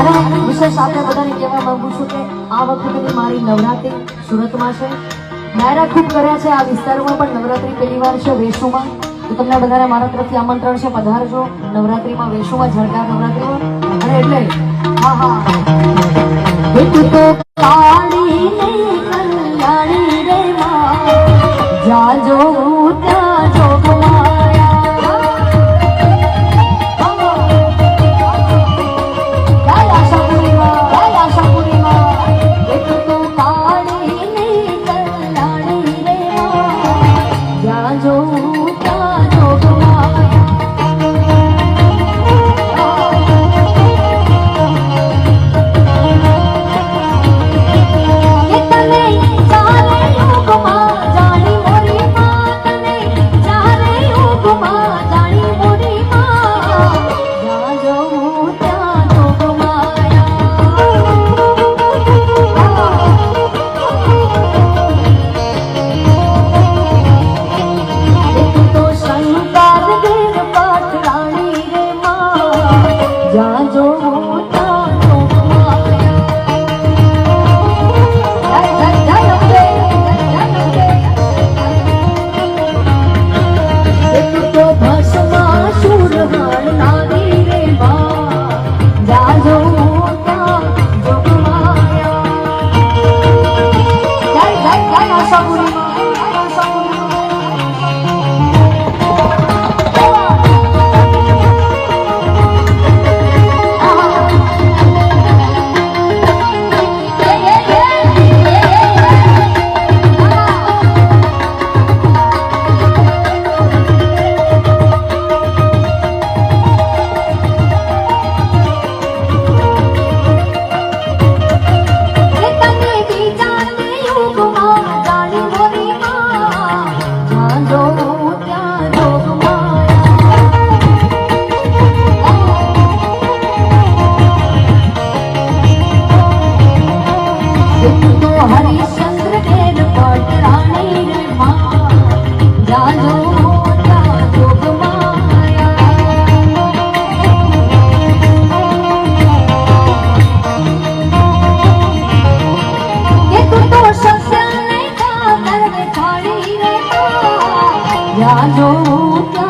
અને વિશેષ આપણે બધાને કહેવા માંગુ છું કે આ વખતે મારી નવરાત્રિ સુરતમાં છે. ડાયરા ખૂબ કર્યા છે આ વિસ્તારમાં, પણ નવરાત્રિ પહેલી વાર છે વેસુમાં. તો તમને બધાને મારા તરફથી આમંત્રણ છે, પધારજો. નવરાત્રિમાં વેસુમાં, ઝરકા નવરાત્રિમાં. અને એટલે, હા હા. જાજો রাজতা